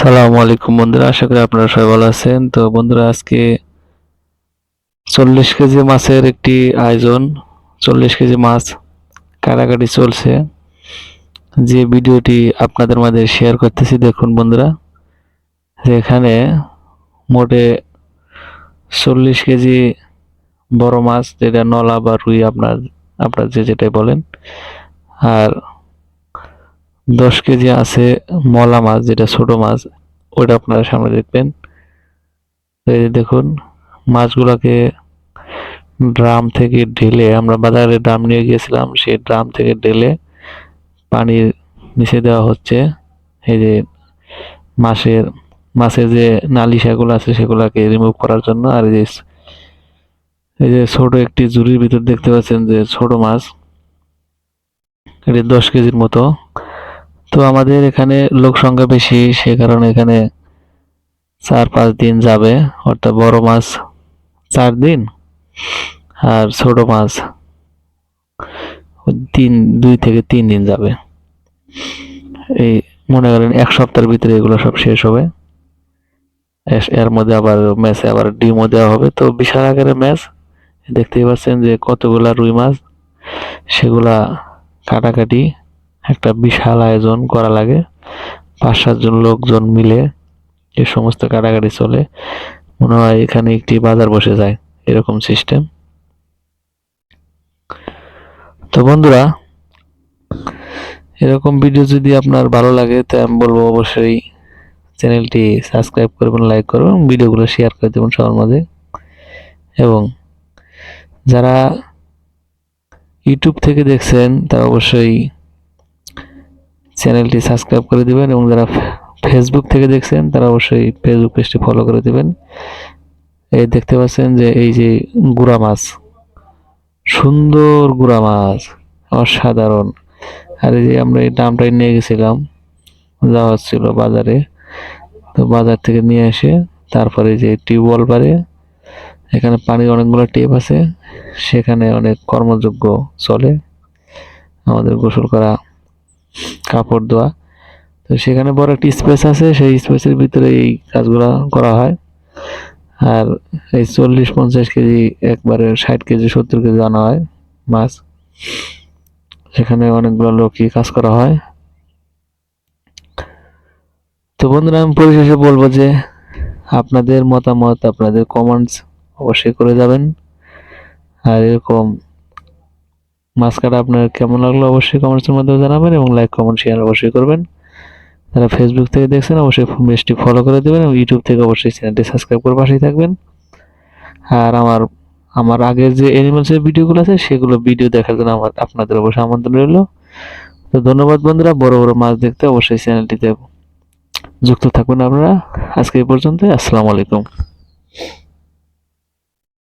সালামু আলাইকুম বন্ধুরা, আশা করি আপনারা সবাই ভালো আছেন। তো বন্ধুরা, আজকে চল্লিশ কেজি মাছের একটি আয়োজন, চল্লিশ কেজি মাছ কাটাকাটি চলছে। যে ভিডিওটি আপনাদের মাঝে শেয়ার করতেছি, দেখুন বন্ধুরা। এখানে মোটে চল্লিশ কেজি বড় মাছ, যেটা নলা বা রুই আপনার আপনার যে যেটাই বলেন। আর দশ কেজি আছে মলা মাছ, যেটা ছোট মাছ, ওটা আপনারা সামনে দেখবেন। এই দেখুন, মাছগুলোকে ড্রাম থেকে ঢেলে আমরা বাজারে ড্রাম নিয়ে গিয়েছিলাম, সেই ড্রাম থেকে ঢেলে পানির নিচে দেওয়া হচ্ছে। এই যে মাছের মাছের যে নালিশাগুলো আছে, সেগুলোকে রিমুভ করার জন্য। আর এই যে এই যে ছোট একটি ঝুড়ির ভিতর দেখতে পাচ্ছেন যে ছোট মাছ, এটি দশ কেজির মতো। তো আমাদের এখানে লোক সংখ্যা বেশি, সে কারণে এখানে চার, পাঁচ দিন যাবে। অর্থাৎ বড় মাছ চার দিন আর ছোট মাছ তিন, দুই থেকে তিন দিন যাবে। এই মনে করেন এক সপ্তাহের ভিতরে এগুলো সব শেষ হবে। এর মধ্যে আবার ম্যাচে আবার ডিমও দেওয়া হবে। তো বিশাল আকারের ম্যাচ। দেখতেই পাচ্ছেন যে কতগুলা রুই মাছ, সেগুলা কাটাকাটি। একটা বিশাল আয়োজন করা লাগে। পাঁচ সাতজন লোকজন মিলে এই সমস্ত কাটাকাটি চলে। মনে হয় এখানে একটি বাজার বসে যায়, এরকম সিস্টেম তো বন্ধুরা, এরকম ভিডিও যদি আপনার ভালো লাগে, তো আমি বলব অবশ্যই চ্যানেলটি সাবস্ক্রাইব করবেন লাইক করবেন ভিডিওগুলো শেয়ার করে দেবেন সবার মাঝে। এবং যারা ইউটিউব থেকে দেখছেন, তারা অবশ্যই চ্যানেলটি সাবস্ক্রাইব করে দিবেন এবং যারা ফেসবুক থেকে দেখছেন, তারা অবশ্যই ফেসবুক পেজটি ফলো করে দিবেন। এই দেখতে পাচ্ছেন যে এই যে গুড়া মাছ, সুন্দর গুড়া মাছ, অসাধারণ। আর এই যে আমরা এই দামটাই নিয়ে গেছিলাম যাওয়া হচ্ছিল বাজারে। তো বাজার থেকে নিয়ে এসে তারপরে যে টিউবওয়েল পারে এখানে পানির অনেকগুলো টেপ আছে, সেখানে অনেক কর্মযোগ্য চলে। আমাদের গোসল করা কাপড় ধোয়া। তো সেখানে বড় একটি স্পেস আছে, সেই স্পেসের ভিতরে এই কাজগুলো করা হয়। আর এই চল্লিশ পঞ্চাশ কেজি, একবারে ষাট কেজি, সত্তর কেজি আনা হয় মাছ। সেখানে অনেকগুলো লোকই কাজ করা হয়। তো বন্ধুরা, আমি পরিশেষে বলব যে আপনাদের মতামত, আপনাদের কমেন্টস অবশ্যই করে যাবেন। আর এরকম মাছ কাটা আপনার কেমন লাগল অবশ্যই কমেন্টসের মাধ্যমে জানাবেন এবং লাইক কমেন্ট শেয়ার অবশ্যই করবেন। যারা ফেসবুক থেকে দেখছেন, অবশ্যই পেজটি ফলো করে দেবেন এবং ইউটিউব থেকে অবশ্যই চ্যানেলটি সাবস্ক্রাইব করে পাশেই থাকবেন। আর আমার আমার আগের যে অ্যানিমেলসের ভিডিওগুলো আছে, সেগুলো ভিডিও দেখার জন্য আমার আপনাদের অবশ্যই আমন্ত্রণ রইল। তো ধন্যবাদ বন্ধুরা, বড় বড় মাছ দেখতে অবশ্যই চ্যানেলটিতে যুক্ত থাকবেন আপনারা। আজকে এই পর্যন্ত আসসালামু আলাইকুম।